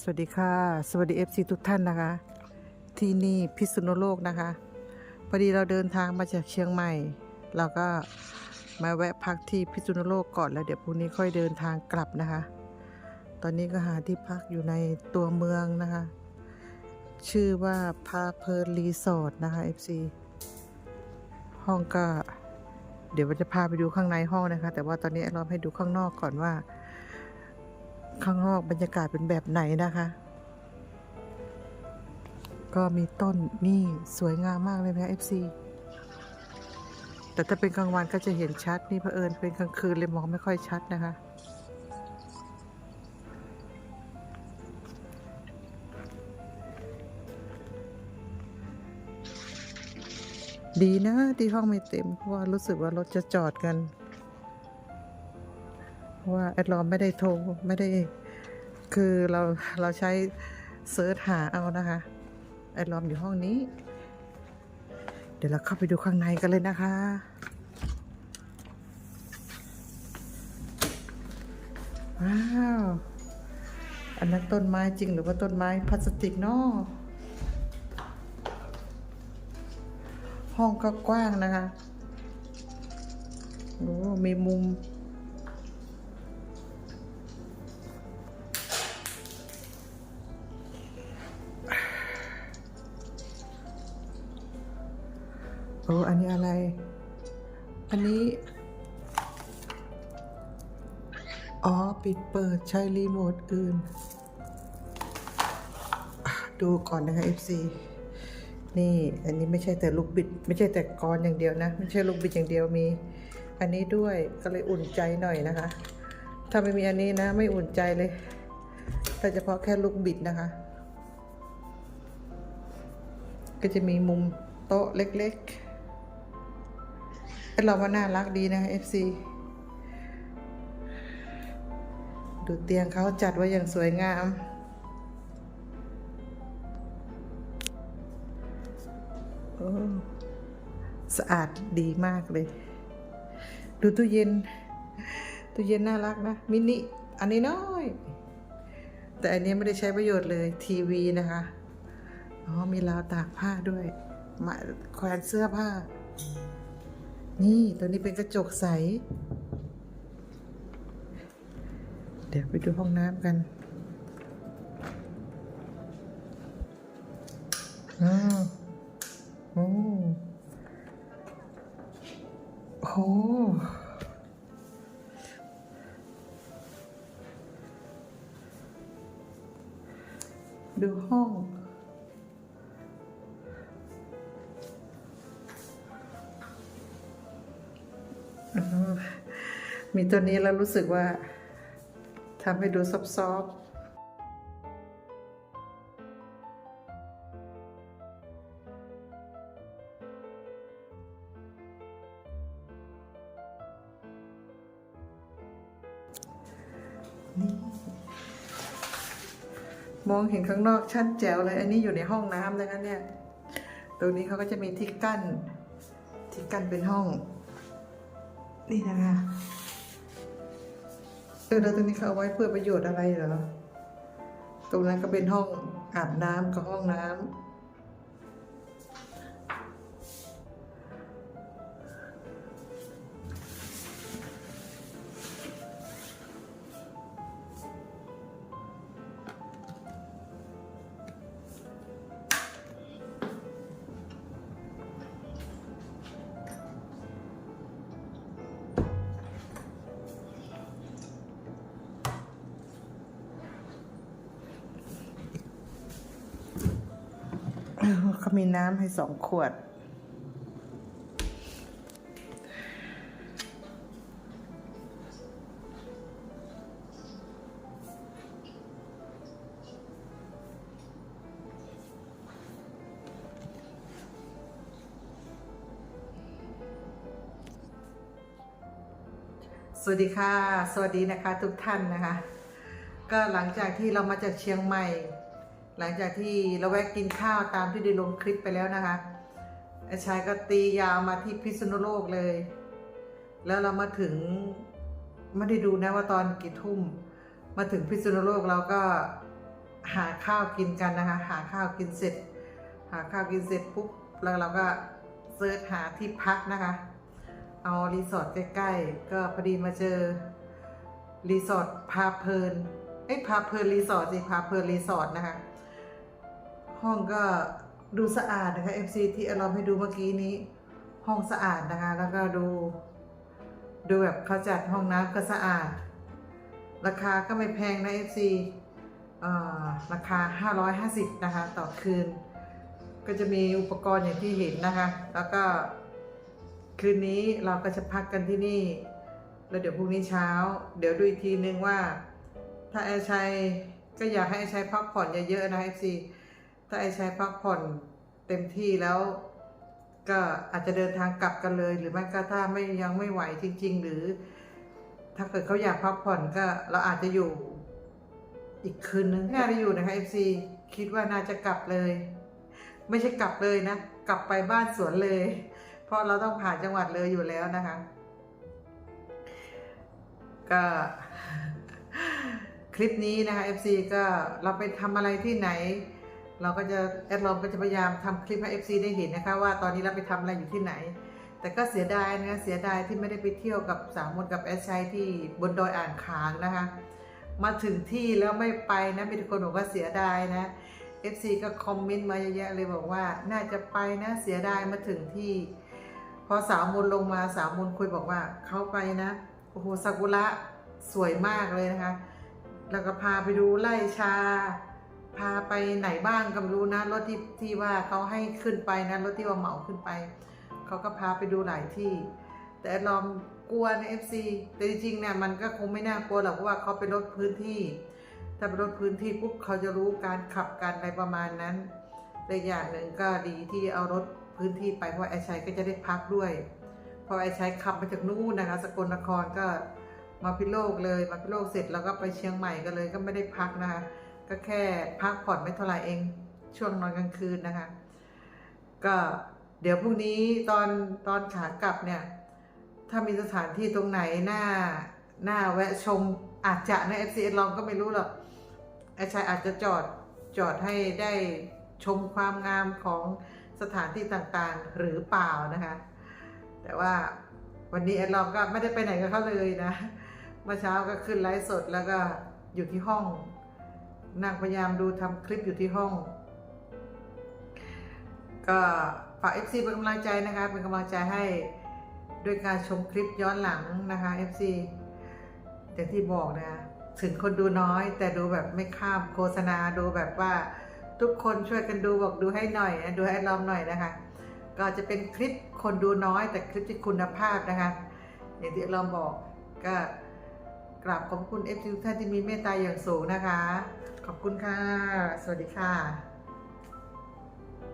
สวัสดีค่ะ สวัสดี FC ทุกท่านนะคะ ที่นี่พิษณุโลกนะคะพอดีเราเดินทางมาจากเชียงใหม่ เราก็มาแวะพักที่พิษณุโลกก่อนแล้วเดี๋ยวพรุ่งนี้ค่อยเดินทางกลับนะคะ ตอนนี้ก็หาที่พักอยู่ในตัวเมืองนะคะ ชื่อว่าพาเพลินรีสอร์ทนะคะ FC ห้องก็ เดี๋ยวเราจะพาไปดูข้างในห้องนะคะ แต่ว่าตอนนี้เราให้ดูข้างนอกก่อนว่า ข้างนอกบรรยากาศเป็นแบบไหนนะคะ ก็มีต้นนี่สวยงามมากเลยนะ FC แต่ถ้าเป็นกลางวันก็จะเห็นชัดนี่เผอิญเป็นกลางคืนเลยมองไม่ค่อยชัดนะคะ ดีนะที่ห้องไม่เต็มเพราะว่ารู้สึกว่ารถจะจอดกัน ว่าแอดลอมไม่ได้โทรไม่ได้คือเราเราใช้เซิร์ชหาเอานะคะแอดลอมอยู่ห้องนี้ เดี๋ยวเราเข้าไปดูข้างในกันเลยนะคะว้าวอันนั้นต้นไม้จริงหรือว่าต้นไม้พลาสติกเนาะห้องก็กว้างนะคะโอ้มีมุม โอ้อันนี้อะไร อันนี้ อ๋อ ปิดเปิดใช้รีโมทอื่น ดูก่อนนะคะ FC นี่ อันนี้ไม่ใช่แต่ลูกบิด ไม่ใช่แต่กรอนอย่างเดียวนะ ไม่ใช่ลูกบิดอย่างเดียวมี อันนี้ด้วยก็เลยอุ่นใจหน่อยนะคะ ถ้าไม่มีอันนี้นะ ไม่อุ่นใจเลย แต่เฉพาะแค่ลูกบิดนะคะ ก็จะมีมุมโต๊ะเล็ก ๆ เราว่าน่ารักดีนะคะ FC ดูเตียงเขาจัดไว้อย่างสวยงาม สะอาดดีมากเลย ดูตู้เย็น ตู้เย็นน่ารักนะ มินิ อันนี้น้อย แต่อันนี้ไม่ได้ใช้ประโยชน์เลย ทีวีนะคะ อ๋อ มีราวตากผ้าด้วย มาแขวนเสื้อผ้า นี่ตัวนี้เป็นกระจกใส เดี๋ยวไปดูห้องน้ำกันอ้าวโอ้โหดูห้อง มีตัวนี้แล้วรู้สึกว่าทำให้ดูซอฟต์ๆมองเห็นข้างนอกชัดแจ๋วเลย อันนี้อยู่ในห้องน้ำนะคะเนี่ย ตรงนี้เขาก็จะมีที่กั้น ที่กั้นเป็นห้อง นี่นะคะ เออแล้วตรงนี้เขาเอาไว้เพื่อประโยชน์อะไรเหรอ ตรงนั้นก็เป็นห้องอาบน้ำกับห้องน้ำ เขามีน้ำให้สองขวด สวัสดีค่ะ สวัสดีนะคะทุกท่านนะคะ ก็หลังจากที่เรามาจากเชียงใหม่ หลังจากที่เราแวะกินข้าวตามที่ได้ลงคลิปไปแล้วนะคะไอ้ชายก็ตียาวมาที่พิษณุโลกเลย แล้วเรามาถึงไม่ได้ดูนะว่าตอนกี่ทุ่ม มาถึงพิษณุโลกเราก็หาข้าวกินกันนะคะ หาข้าวกินเสร็จ หาข้าวกินเสร็จปุ๊บแล้วเราก็เซิร์ชหาที่พักนะคะ เอารีสอร์ทใกล้ๆ ก็พอดีมาเจอรีสอร์ทพาเพลินเอ้ยพาเพลินรีสอร์ทสิพาเพลินรีสอร์ทนะคะ ห้องก็ดูสะอาดนะคะ FC ที่เราให้ดูเมื่อกี้นี้ ห้องสะอาดนะคะ แล้วก็ดู ดูแบบเขาจัดห้องน้ำก็สะอาด ราคาก็ไม่แพงนะ FC เอ่อราคา 550 นะคะ ต่อคืน ก็จะมีอุปกรณ์อย่างที่เห็นนะคะ แล้วก็คืนนี้เราก็จะพักกันที่นี่ แล้วเดี๋ยวพรุ่งนี้เช้า เดี๋ยวดูอีกทีนึงว่า ถ้าไอชัยก็อยากให้ไอชัยพักผ่อนเยอะๆนะ FC ถ้าไอ้ชัยพักผ่อนเต็มที่แล้ว ก็อาจจะเดินทางกลับกันเลย หรือไม่ก็ถ้าไม่ยังไม่ไหวจริง ๆ หรือ ถ้าเกิดเขาอยากพักผ่อนก็เราอาจจะอยู่อีกคืนนึงน่าจะอยู่นะคะ FC คิดว่าน่าจะกลับเลย ไม่ใช่กลับเลยนะ กลับไปบ้านสวนเลย เพราะเราต้องผ่านจังหวัดเลยอยู่แล้วนะคะ ก็คลิปนี้นะคะ FC ก็เราไปทำอะไรที่ไหน เราก็จะแอดลอมก็จะพยายามทำคลิปให้ FC ได้เห็นนะคะ ว่าตอนนี้เราไปทำอะไรอยู่ที่ไหน แต่ก็เสียดายนะเสียดายที่ไม่ได้ไปเที่ยวกับสามมนกับแอดชัยที่บนดอยอ่างขางนะคะ มาถึงที่แล้วไม่ไปนะมีคนบอกว่าเสียดายนะ FC ก็คอมเมนต์มาเยอะแยะเลยบอกว่าน่าจะไปนะเสียดายมาถึงที่ พอสาวมนลงมาสาวมนคุยบอกว่าเขาไปนะโอ้โหซากุระสวยมากเลยนะคะ แล้วก็พาไปดูไร่ชา พาไปไหนบ้างก็ไม่รู้นะรถที่ที่ว่าเขาให้ขึ้นไปนะรถที่ว่าเหมาขึ้นไปเขาก็พาไปดูหลายที่ แต่ลองกลัวใน FC แต่จริงๆเนี่ยมันก็คงไม่น่ากลัวหรอกเพราะว่าเขาเป็นรถพื้นที่ ถ้าเป็นรถพื้นที่ปุ๊บเขาจะรู้การขับการอะไรประมาณนั้นแต่อย่างหนึ่งก็ดีที่เอารถพื้นที่ไปเพราะไอชัยก็จะได้พักด้วย พอไอชัยขับมาจากนู่นนะคะ สกลนครก็มาพิโลกเลยมาพิโลกเสร็จแล้วก็ไปเชียงใหม่กันเลยก็ไม่ได้พักนะคะ ก็แค่พักผ่อนไม่เท่าไหร่เอง ช่วงนอนกลางคืนนะคะ ก็เดี๋ยวพรุ่งนี้ตอนตอนขากลับเนี่ย ถ้ามีสถานที่ตรงไหนหน้าหน้าแวะชมอาจจะใน FCS ลองก็ไม่รู้หรอกไอ้ชายอาจจะจอดจอดให้ได้ชมความงามของสถานที่ต่างๆหรือเปล่านะคะ แต่ว่าวันนี้แอดลองก็ไม่ได้ไปไหนกับเขาเลยนะเมื่อเช้าก็ขึ้นไลฟ์สดแล้วก็อยู่ที่ห้อง นั่งพยายามดูทำคลิปอยู่ที่ห้อง ก็ฝาก FC เป็นกำลังใจนะคะ เป็นกำลังใจให้ด้วยการชมคลิปย้อนหลังนะคะ FC อย่างที่บอกนะถึงคนดูน้อย แต่ดูแบบไม่ข้ามโฆษณาดูแบบว่าทุกคนช่วยกันดูบอกดูให้หน่อยนะดูให้ลองหน่อยนะคะ ก็จะเป็นคลิปคนดูน้อย แต่คลิปที่คุณภาพนะคะ อย่างที่เราบอกก็กราบขอบคุณเอฟซีทุกท่านที่มีเมตตาอย่างสูงนะคะ ขอบคุณค่ะ สวัสดีค่ะ